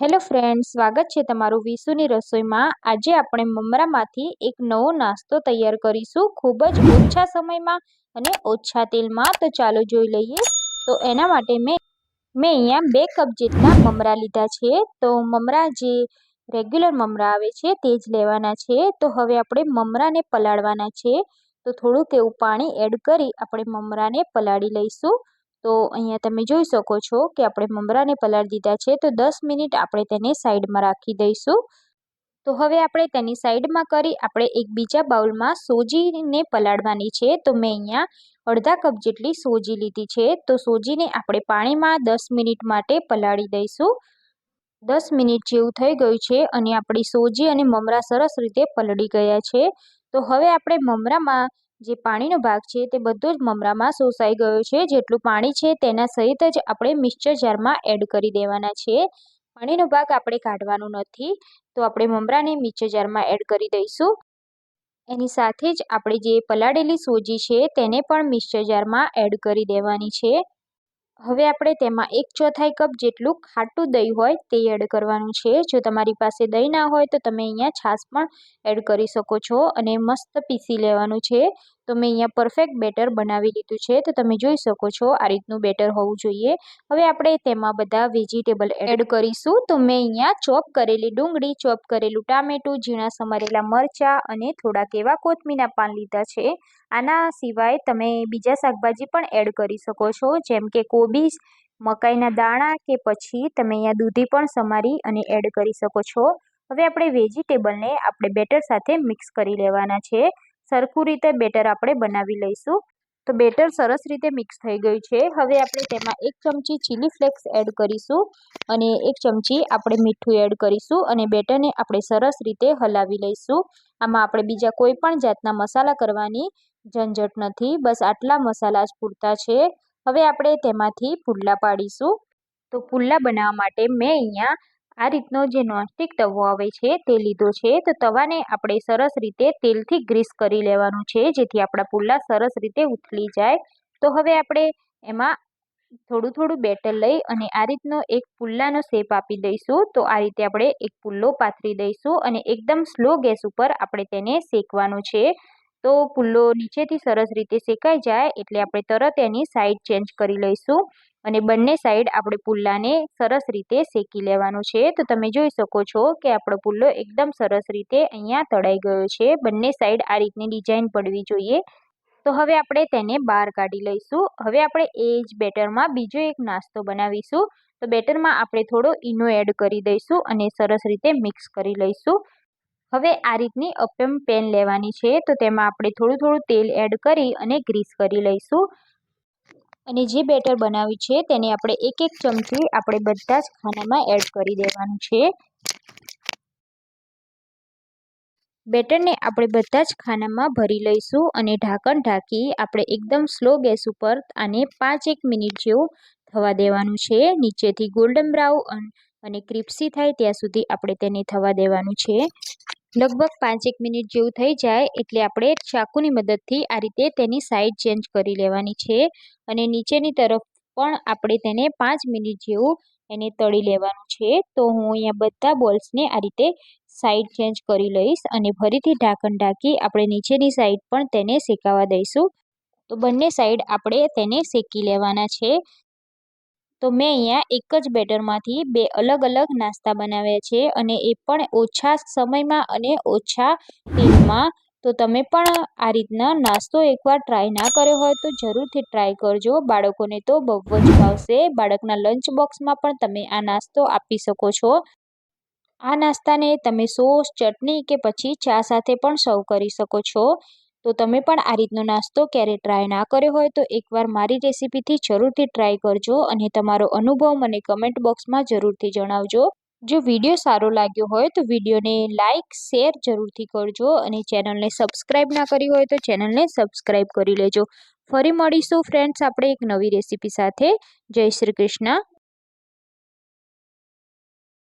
Hello friend સ્વાગત છે તમારું વિસુની રસોઈમાં. આજે આપણે મમરામાંથી એક નવો નાસ્તો તૈયાર કરીશું. ખૂબ જ ઓછા સમયમાં અને ઓછા તેલમાં. તો ચાલો જોઈ લઈએ. તો એના માટે મેં મેં અહીંયા બે કપ જેટલા મમરા લીધા છે. તો મમરા જે રેગ્યુલર મમરા આવે છે તે જ લેવાના છે. તો હવે આપણે મમરાને પલાળવાના છે. તો થોડુંક એવું પાણી એડ કરી આપણે મમરાને પલાળી લઈશું. તો અહીંયા તમે જોઈ શકો છો કે આપણે મમરાને પલાળી દીધા છે, તો દસ મિનિટ આપણે તેને સાઈડમાં રાખી દઈશું. તો હવે આપણે તેની સાઈડમાં કરી આપણે એક બીજા બાઉલમાં સોજીને પલાળવાની છે. તો મેં અહીંયા અડધા કપ જેટલી સોજી લીધી છે. તો સોજીને આપણે પાણીમાં દસ મિનિટ માટે પલાળી દઈશું. દસ મિનિટ જેવું થઈ ગયું છે અને આપણી સોજી અને મમરા સરસ રીતે પલળી ગયા છે. તો હવે આપણે મમરામાં જે પાણીનો ભાગ છે તે બધો જ મમરામાં શોષાઈ ગયો છે. જેટલું પાણી છે તેના સહિત જ આપણે મિક્સચર જારમાં એડ કરી દેવાના છે. પાણીનો ભાગ આપણે કાઢવાનો નથી, તો આપણે મમરાને મિક્સચર જારમાં એડ કરી દઈશું. એની સાથે જ આપણે જે પલાળેલી સોજી છે તેને પણ મિક્સચર જારમાં એડ કરી દેવાની છે. હવે આપણે તેમાં એક ચોથાઈ કપ જેટલું ખાટું દહીં હોય તે એડ કરવાનું છે. જો તમારી પાસે દહીં ના હોય તો તમે અહીંયા છાશ પણ એડ કરી શકો છો અને મસ્ત પીસી લેવાનું છે. તો મેં અહીંયા પરફેક્ટ બેટર બનાવી લીધું છે. તો તમે જોઈ શકો છો, આ રીતનું બેટર હોવું જોઈએ. હવે આપણે તેમાં બધા વેજીટેબલ એડ કરીશું. તો મેં અહીંયા ચોપ કરેલી ડુંગળી ચોપ કરેલું ટામેટું, ઝીણા સમારેલા મરચાં અને થોડાક એવા કોથમીના પાન લીધા છે. આના સિવાય તમે બીજા શાકભાજી પણ એડ કરી શકો છો, જેમ કે કોબીજ, મકાઈના દાણા કે પછી તમે અહીંયા દૂધી પણ સમારી અને એડ કરી શકો છો. હવે આપણે વેજીટેબલને આપણે બેટર સાથે મિક્સ કરી લેવાના છે. સરખું રીતે બેટર આપણે બનાવી લઈશું. તો બેટર સરસ રીતે મિક્સ થઈ ગયું છે. હવે આપણે તેમાં એક ચમચી ચીલી ફ્લેક્સ એડ કરીશું અને એક ચમચી આપણે મીઠું એડ કરીશું અને બેટરને આપણે સરસ રીતે હલાવી લઈશું. આમાં આપણે બીજા કોઈ પણ જાતના મસાલા કરવાની ઝંઝટ નથી. બસ આટલા મસાલા જ પૂરતા છે. હવે આપણે તેમાંથી પુલ્લા પાડીશું. તો પુલ્લા બનાવવા માટે મેં અહીંયા આ રીતનો જે નોનસ્ટિક તવો આવે છે તે લીધો છે, તો તવાને આપણે સરસ રીતે તેલથી ગ્રીસ કરી લેવાનું છે, જેથી આપણા પુલ્લા સરસ રીતે ઉથલી જાય. તો હવે આપણે એમાં થોડું થોડું બેટર લઈ અને આ રીતનો એક પુલ્લાનો શેપ આપી દઈશું. તો આ રીતે આપણે એક પુલ્લો પાથરી દઈશું અને એકદમ સ્લો ગેસ ઉપર આપણે તેને શેકવાનું છે. તો પુલ્લો નીચેથી સરસ રીતે શેકાઈ જાય એટલે આપણે તરત એની સાઈડ ચેન્જ કરી લઈશું. અને બંને સાઈડ આપણે પુલ્લાને સરસ રીતે શેકી લેવાનું છે. તો તમે જોઈ શકો છો કે આપણો પુલ્લો એકદમ સરસ રીતે અહીંયા તળાઈ ગયો છે. બંને સાઈડ આ રીતની ડિઝાઇન પડવી જોઈએ. તો હવે આપણે તેને બહાર કાઢી લઈશું. હવે આપણે એ જ બેટરમાં બીજો એક નાસ્તો બનાવીશું. તો બેટરમાં આપણે થોડો ઈનો એડ કરી દઈશું અને સરસ રીતે મિક્સ કરી લઈશું. હવે આ રીતની અપમ પેન લેવાની છે. તો તેમાં આપણે થોડું થોડું તેલ એડ કરી અને ગ્રીસ કરી લઈશું. અને જે બેટર બનાવ્યું છે તેને આપણે એક એક ચમચી આપણે બધા જ ખાનામાં એડ કરી દેવાનું છે. બેટરને આપણે બધા જ ખાનામાં ભરી લઈશું અને ઢાંકણ ઢાંકી આપણે એકદમ સ્લો ગેસ ઉપર આને પાંચ એક મિનિટ જેવું થવા દેવાનું છે. નીચેથી ગોલ્ડન બ્રાઉન અને ક્રિપ્સી થાય ત્યાં સુધી આપણે તેને થવા દેવાનું છે. લગભગ પાંચેક મિનિટ જેવું થઈ જાય એટલે આપણે ચાકુની મદદથી આ રીતે તેની સાઈડ ચેન્જ કરી લેવાની છે અને નીચેની તરફ પણ આપણે તેને પાંચ મિનિટ જેવું એને તળી લેવાનું છે. તો હું અહીંયા બધા બોલ્સને આ રીતે સાઈડ ચેન્જ કરી લઈશ અને ફરીથી ઢાંકણ ઢાંકી આપણે નીચેની સાઈડ પણ તેને શેકાવા દઈશું. તો બંને સાઈડ આપણે તેને શેકી લેવાના છે. તો મેં અહીંયા એક જ બેટરમાંથી બે અલગ અલગ નાસ્તા બનાવ્યા છે અને એ પણ ઓછા સમયમાં અને ઓછા તેલમાં તો તમે પણ આ રીતના નાસ્તો એકવાર ટ્રાય ના કર્યો હોય તો જરૂરથી ટ્રાય કરજો. બાળકોને તો બહુ જ ભાવશે. બાળકના લંચ બોક્સમાં પણ તમે આ નાસ્તો આપી શકો છો. આ નાસ્તાને તમે સોસ, ચટણી કે પછી ચા સાથે પણ સર્વ કરી શકો છો. તો તમે પણ આ રીતનો નાસ્તો ક્યારે ટ્રાય ના કર્યો હોય તો એકવાર મારી રેસીપીથી જરૂરથી ટ્રાય કરજો અને તમારો અનુભવ મને કમેન્ટ બોક્સમાં જરૂરથી જણાવજો. જો વીડિયો સારો લાગ્યો હોય તો વિડીયોને લાઇક શેર જરૂરથી કરજો અને ચેનલને સબસ્ક્રાઈબ ના કરી હોય તો ચેનલને સબસ્ક્રાઈબ કરી લેજો. ફરી મળીશું ફ્રેન્ડ્સ આપણે એક નવી રેસીપી સાથે. જય શ્રી કૃષ્ણ.